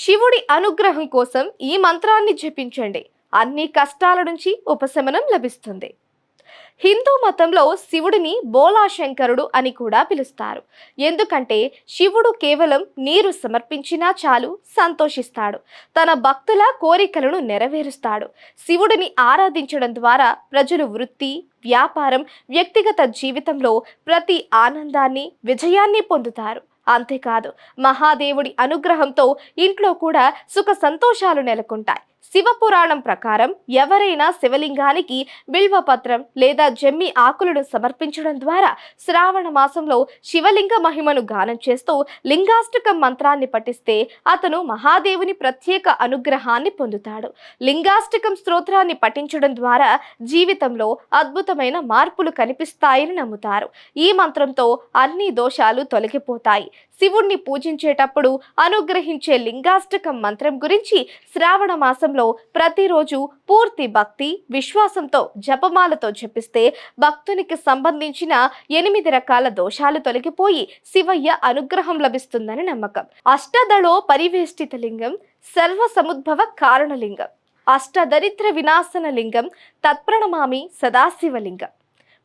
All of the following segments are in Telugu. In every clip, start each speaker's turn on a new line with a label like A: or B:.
A: శివుడి అనుగ్రహం కోసం ఈ మంత్రాన్ని జపించండి. అన్ని కష్టాల నుంచి ఉపశమనం లభిస్తుంది. హిందూ మతంలో శివుడిని బోలాశంకరుడు అని కూడా పిలుస్తారు. ఎందుకంటే శివుడు కేవలం నీరు సమర్పించినా చాలు సంతోషిస్తాడు. తన భక్తుల కోరికలను నెరవేరుస్తాడు. శివుడిని ఆరాధించడం ద్వారా ప్రజలు వృత్తి వ్యాపారం వ్యక్తిగత జీవితంలో ప్రతి ఆనందాన్ని విజయాన్ని పొందుతారు. అంతేకాదు మహాదేవుడి అనుగ్రహంతో ఇంట్లో కూడా సుఖ సంతోషాలు నెలకొంటాయి. శివపురాణం ప్రకారం ఎవరైనా శివలింగానికి బిల్వపత్రం లేదా జమ్మి ఆకులను సమర్పించడం ద్వారా శ్రావణ మాసంలో శివలింగ మహిమను గానం చేస్తూ లింగాష్టకం మంత్రాన్ని పఠిస్తే అతను మహాదేవుని ప్రత్యేక అనుగ్రహాన్ని పొందుతాడు. లింగాష్టకం స్తోత్రాన్ని పఠించడం ద్వారా జీవితంలో అద్భుతమైన మార్పులు కనిపిస్తాయని నమ్ముతారు. ఈ మంత్రంతో అన్ని దోషాలు తొలగిపోతాయి. శివుణ్ణి పూజించేటప్పుడు అనుగ్రహించే లింగాష్టకం మంత్రం గురించి శ్రావణ మాసం మాసంలో ప్రతిరోజు పూర్తి భక్తి విశ్వాసంతో జపమాలతో జపిస్తే భక్తునికి సంబంధించిన ఎనిమిది రకాల దోషాలు తొలగిపోయి శివయ్య అనుగ్రహం లభిస్తుందని నమ్మకం. అష్టదళో పరివేష్టిత లింగం సర్వ సముద్భవ కారణలింగం అష్టదరిద్ర వినాశన లింగం తత్ప్రణమామి సదాశివలింగం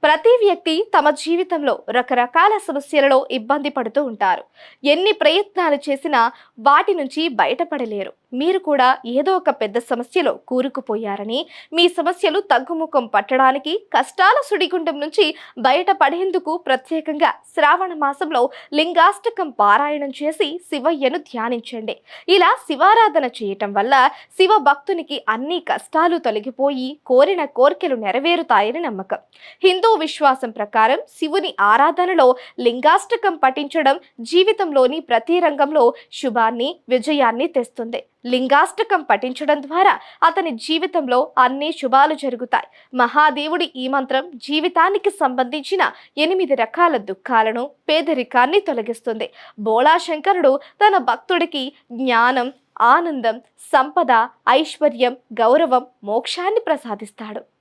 A: ప్రతి వ్యక్తి తమ జీవితంలో రకరకాల సమస్యలలో ఇబ్బంది పడుతూ ఉంటారు. ఎన్ని ప్రయత్నాలు చేసినా వాటి నుంచి బయటపడలేరు. మీరు కూడా ఏదో ఒక పెద్ద సమస్యలో కూరుకుపోయారని మీ సమస్యలు తగ్గుముఖం పట్టడానికి కష్టాల సుడిగుండం నుంచి బయటపడేందుకు ప్రత్యేకంగా శ్రావణ మాసంలో లింగాష్టకం పారాయణం చేసి శివయ్యను ధ్యానించండి. ఇలా శివారాధన చేయటం వల్ల శివ భక్తునికి అన్ని కష్టాలు తొలగిపోయి కోరిన కోరికలు నెరవేరుతాయని నమ్మకం. హిందూ విశ్వాసం ప్రకారం శివుని ఆరాధనలో లింగాష్టకం పఠించడం జీవితంలోని ప్రతి రంగంలో శుభాన్ని విజయాన్ని తెస్తుంది. లింగాష్టకం పఠించడం ద్వారా అతని జీవితంలో అన్ని శుభాలు జరుగుతాయి. మహాదేవుడి ఈ మంత్రం జీవితానికి సంబంధించిన ఎనిమిది రకాల దుఃఖాలను పేదరికాన్ని తొలగిస్తుంది. బోళాశంకరుడు తన భక్తుడికి జ్ఞానం ఆనందం సంపద ఐశ్వర్యం గౌరవం మోక్షాన్ని ప్రసాదిస్తాడు.